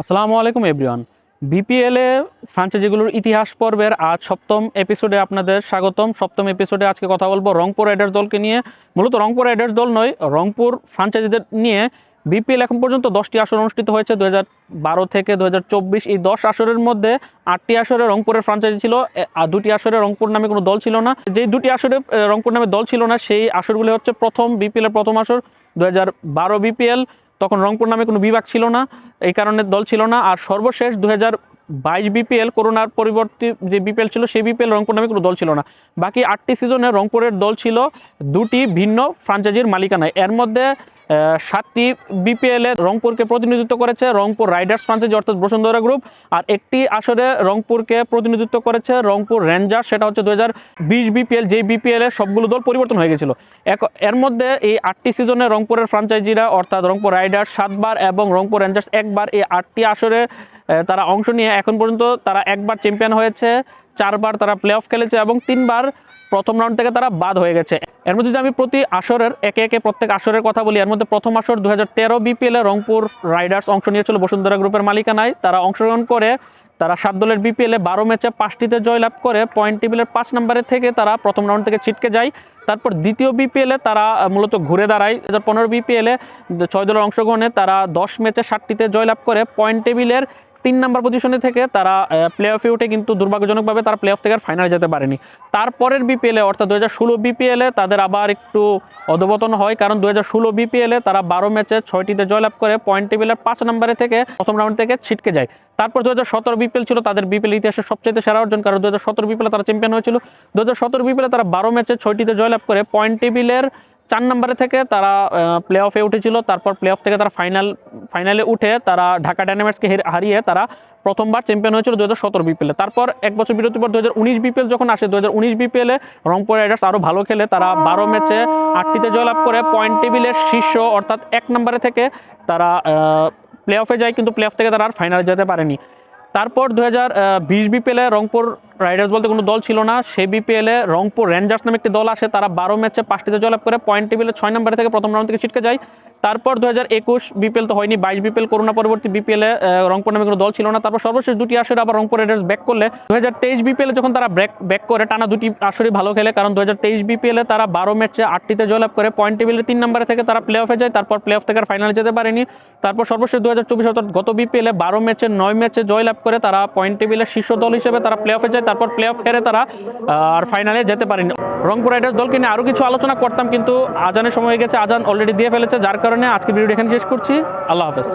আসসালামু আলাইকুম, এভরিওয়ান। বিপিএলে ফ্রাঞ্চাইজিগুলোর ইতিহাস পর্বের আজ সপ্তম এপিসোডে আপনাদের স্বাগতম। সপ্তম এপিসোডে আজকে কথা বলব রংপুর রাইডার্স দলকে নিয়ে। মূলত রংপুর রাইডার্স দল নয়, রংপুর ফ্রাঞ্চাইজিদের নিয়ে বিপিএল এখন পর্যন্ত দশটি আসর অনুষ্ঠিত হয়েছে। দু বারো থেকে দু হাজার চব্বিশ এই দশ আসরের মধ্যে আটটি আসরে রংপুরের ফ্রাঞ্চাইজি ছিল আর দুটি আসরে রংপুর নামে কোনো দল ছিল না। যেই দুটি আসরে রংপুর নামে দল ছিল না, সেই আসরগুলি হচ্ছে প্রথম বিপিএলের প্রথম আসর দু হাজার বারো বিপিএল তখন রংপুর নামে কোনো বিভাগ ছিল না, এই কারণে দল ছিল না। আর সর্বশেষ দু বাইশ বিপিএল করোনার পরিবর্তে যে বিপিএল ছিল, সেই বিপিএল রংপুর নামে কোনো দল ছিল না। বাকি আটটি সিজনে রংপুরের দল ছিল দুটি ভিন্ন ফ্রাঞ্চাইজির মালিকানায়। এর মধ্যে সাতটি বিপিএল রংপুরকে প্রতিনিধিত্ব করেছে রংপুর রাইডার্স ফ্রাঞ্চাইজি অর্থাৎ বসুন্ধরা গ্রুপ। আর একটি আসরে রংপুরকে প্রতিনিধিত্ব করেছে রংপুর রেঞ্জার সেটা হচ্ছে দু বিশ বিপিএল যেই বিপিএল এ সবগুলো দল পরিবর্তন হয়ে গেছিল। এর মধ্যে এই আটটি সিজনে রংপুরের ফ্রাঞ্চাইজিরা, অর্থাৎ রংপুর রাইডার্স সাতবার এবং রংপুর রেঞ্জার্স একবার এই আটটি আসরে তারা অংশ নিয়ে এখন পর্যন্ত তারা একবার চ্যাম্পিয়ন হয়েছে, চারবার তারা প্লে অফ খেলেছে এবং তিনবার প্রথম রাউন্ড থেকে তারা বাদ হয়ে গেছে। এর মধ্যে যদি আমি প্রতি আসরের একে একে প্রত্যেক আসরের কথা বলি, এর মধ্যে প্রথম আসর দু হাজার তেরো বিপিএলে রংপুর রাইডার্স অংশ নিয়েছিল বসুন্ধরা গ্রুপের মালিকানায়। তারা অংশগ্রহণ করে, তারা সাত দলের বিপিএলে বারো ম্যাচে পাঁচটিতে জয়লাভ করে, পয়েন্ট টেবিলের পাঁচ নম্বরে থেকে তারা প্রথম রাউন্ড থেকে ছিটকে যায়। তারপর দ্বিতীয় বিপিএলে তারা মূলত ঘুরে দাঁড়ায়। দু হাজার পনেরো বিপিএলে ছয় দলের অংশগ্রহণে তারা দশ ম্যাচে ষাটটিতে জয়লাভ করে। পয়েন্ট টেবিলের তিন নাম্বার পজিশনে থেকে তারা প্লে অফে উঠে কিন্তু দুর্ভাগ্যজনকভাবে তারা প্লে অফ থেকে ফাইনালে যেতে পারেনি। তারপরের বিপিএলে অর্থাৎ দু হাজার ষোলো বিপিএলে তাদের আবার একটু অধবতন হয়, কারণ দু হাজার ষোলো বিপিএলে তারা বারো ম্যাচে ছয়টিতে জয়লাভ করে পয়েন্ট টেবিলের পাঁচ নম্বরে থেকে প্রথম রাউন্ড থেকে ছিটকে যায়। তারপর দু হাজার সতেরো বিপিএল ছিল, তাদের বিপিএল ইতিহাসের সবচেয়ে সেরা অর্জন, কারণ দু হাজার সতেরো বিপিএলে তারা চ্যাম্পিয়ন হয়েছিল। দু হাজার সতেরো বিপিএলে তারা বারো ম্যাচে ছয়টিতে জয়লাভ করে পয়েন্ট টেবিলের চার নম্বরে থেকে তারা প্লে অফে উঠেছিল। তারপর প্লে অফ থেকে তারা ফাইনাল ফাইনালে উঠে তারা ঢাকা ডায়নামাইটসকে হারিয়ে তারা প্রথমবার চ্যাম্পিয়ন হয়েছিল দু হাজার সতেরো বিপিএলে তারপর এক বছর বিরতির পর দু হাজার উনিশ বিপিএল যখন আসে দু হাজার উনিশ বিপিএলে রংপুর রাইডার্স আরও ভালো খেলে। তারা বারো ম্যাচে আটটিতে জয়লাভ করে পয়েন্ট টেবিলের শীর্ষ, অর্থাৎ এক নম্বরে থেকে তারা প্লে অফে যায়, কিন্তু প্লে অফ থেকে তারা আর ফাইনালে যেতে পারেনি। তারপর দু হাজার বিশ বিপিএলে রংপুর রাইডার্স বলতে কোনো দল ছিল না। সেই বিপিএলে রংপুর রেঞ্জার্স নামে একটি দল আসে। তারা বারো ম্যাচে পাঁচটিতে জয়লাভ করে পয়েন্ট টেবিলে ছয় নম্বরে থেকে প্রথম রাউন্ড থেকে ছিটকে যায়। তারপর দু হাজার একুশ বিপিএল তো হয়নি, বাইশ বিপিএল করোনা পরবর্তী বিপিএলে রংপুর নামে কোনো দল ছিল না। তারপর সর্বশেষ দুটি আসরে আবার রংপুর রাইডার্স ব্যাক করলে। দু হাজার তেইশ বিপিএলে যখন তারা ব্যাক ব্যাক করে, টানা দুটি আসরে ভালো খেলে, কারণ দু হাজার তেইশ বিপিএলে তারা বারো ম্যাচে আটটিতে জয়লাভ করে। পয়েন্ট টেবিলে তিন নম্বরে থেকে তারা প্লে অফে যায়, তারপর প্লে অফ থেকে ফাইনালে যেতে পারেনি। তারপর সর্বশেষ দু হাজার চব্বিশ অর্থাৎ গত বিপিএলে বারো ম্যাচে নয় ম্যাচে জয়লাভ করে তারা পয়েন্ট টেবিলের শীর্ষ দল হিসেবে তারা প্লে অফে যায়, তারপর প্লে অফ হেরে তারা আর ফাইনালে যেতে পারেনি। রংপুর রাইডার্স দলকে নিয়ে আরও কিছু আলোচনা করতাম, কিন্তু আজানের সময় হয়ে গেছে। আজান অলরেডি দিয়ে ফেলেছে, যার কারণে আজকে ভিডিওটি এখানে শেষ করছি। আল্লাহ হাফেজ।